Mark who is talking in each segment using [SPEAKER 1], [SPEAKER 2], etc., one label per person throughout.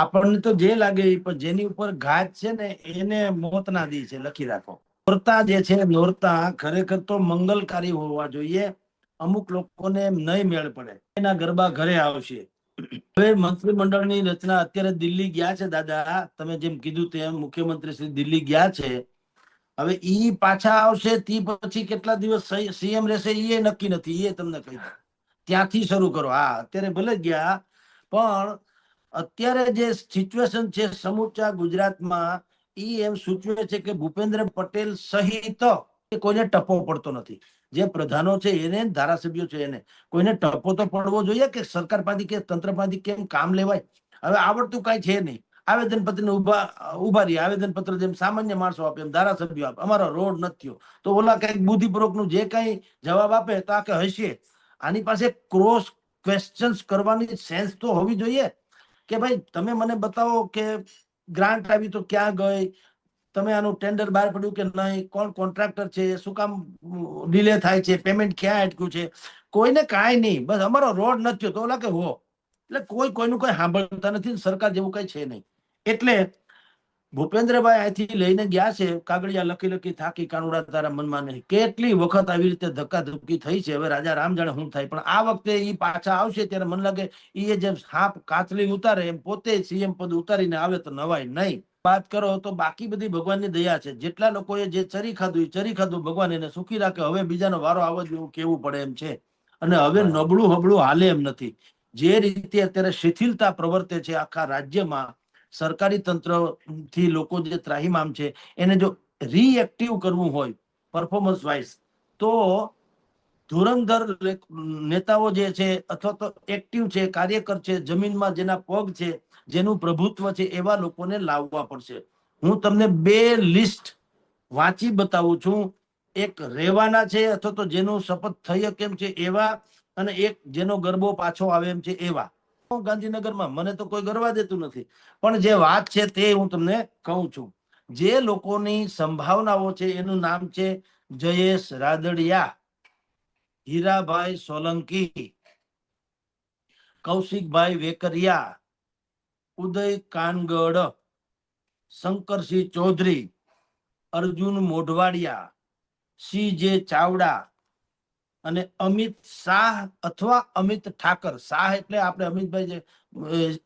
[SPEAKER 1] આપણને તો જે લાગે પણ જેની ઉપર ઘાત છે ને, એને મોતના દી છે, લખી રાખો. નોરતા જે છે, નોરતા ખરેખર તો મંગલકારી હોવા જોઈએ. અમુક લોકોને નહીં મેળ પડે. એના ગરબા ઘરે આવશે. હવે મંત્રીમંડળની રચના અત્યારે દિલ્હી ગયા છે, દાદા. તમે જેમ કીધું તેમ મુખ્યમંત્રી શ્રી દિલ્હી ગયા છે. હવે ઈ પાછા આવશે, તે પછી કેટલા દિવસ સીએમ રહેશે એ નક્કી નથી. એ તમને કહી ત્યાંથી શરૂ કરો. હા, અત્યારે ભલે ગયા, પણ અત્યારે જે સિચ્યુએશન છે સમૂચા ગુજરાતમાં, ઈ એમ સૂચવે છે કે ભૂપેન્દ્ર પટેલ સહિત એ કોઈને ટપો પડતો નથી. જે પ્રધાનો છે એને, ધારાસભ્યો છે એને, કોઈને ટપો તો પડવો જોઈએ કે સરકાર પાસેથી કે તંત્ર પાસેથી કેમ કામ લેવાય? હવે આવડતું કઈ છે નહીં. આવેદન પત્ર ઊભા ઊભા રહી આવેદન પત્ર જેમ સામાન્ય માણસો આપે, એમ ધારાસભ્યો આપે. અમારો રોડ નથી તો ઓલા કંઈક બુદ્ધિપૂર્વકનું જે કઈ જવાબ આપે, તો આ કે હશે. આની પાસે ક્રોસ ક્વેશ્ચન્સ કરવાની સેન્સ તો હોવી જોઈએ. કે ભાઈ, તમે મને બતાવો કે ગ્રાન્ટ આવી તો ક્યાં ગઈ? તમે આનું ટેન્ડર બહાર પડ્યું કે નહીં? કોણ કોન્ટ્રાક્ટર છે? શું કામ ડિલે થાય છે? પેમેન્ટ ક્યાં અટક્યું છે? કોઈને કાંઈ નહીં. બસ અમારો રોડ નથી તો ઓલા કે હો. એટલે કોઈ કોઈનું કોઈ સાંભળતા નથી સરકાર જેવું કઈ છે નહીં. એટલે ભૂપેન્દ્રભાઈ અહીંથી લઈને ગયા છે કાગળિયા લખી લખી થાકી કાનુડા તારા મનમાં નહીં. કેટલી વખત આવી રીતે ધક્કાધક્કી થઈ છે? હવે રાજા રામ જાણે શું થાય? પણ આ વખતે એ પાછા આવશે ત્યારે મને લાગે એ જેમ સાપ કાચલી ઉતારે એમ પોતે સીએમ પદ ઉતારીને આવે તો નવાય નહીં. વાત કરો તો બાકી બધી ભગવાનની દયા છે. જેટલા લોકોએ જે ચરી ખાધું એ ચરી ખાધું ભગવાન એને સુખી રાખે. હવે બીજાનો વારો આવે એવું કેવું પડે એમ છે. અને હવે નબળું હબળું હાલે એમ નથી. જે રીતે અત્યારે શિથિલતા પ્રવર્તે છે આખા રાજ્યમાં સરકારી તંત્રથી લોકો જે ત્રાહીમામ છે, એને જો રિએક્ટિવ કરવું હોય પરફોર્મન્સ વાઇઝ તો ધુરંધર નેતાઓ જે છે અથવા તો એક્ટિવ છે, કાર્યકર છે, જમીનમાં જેના પગ છે, જેનું પ્રભુત્વ છે, એવા લોકોને લાવવા પડશે. હું તમને બે લિસ્ટ વાંચી બતાવું છું. એક રેવાના છે અથવા તો જેનું શપથ થઈ કેમ છે એવા અને એક જેનો ગરબો પાછો આવે એમ છે એવા. ગાંધીનગરમાં, મને તો કોઈ ગરવા દેતું નથી. પણ જે વાત છે તે હું તમને કહું છું. જે લોકોની સંભાવનાઓ છે, એનું નામ છે જયેશ રાદડિયા. હીરાભાઈ સોલંકી, કૌશિકભાઈ વેકરિયા, ઉદય કાનગડ, શંકરસિંહ ચૌધરી, અર્જુન મોઢવાડિયા, સી જે ચાવડા અને અમિત શાહ અથવા અમિત ઠાકર. શાહ એટલે આપણે અમિતભાઈ જે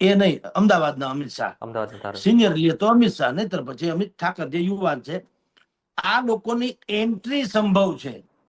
[SPEAKER 1] એ નહીં અમદાવાદના અમિત શાહ.
[SPEAKER 2] અમદાવાદ
[SPEAKER 1] સિનિયર લે તો અમિત શાહ નહીતર પછી અમિત ઠાકર જે યુવાન છે આ લોકોની એન્ટ્રી સંભવ છે.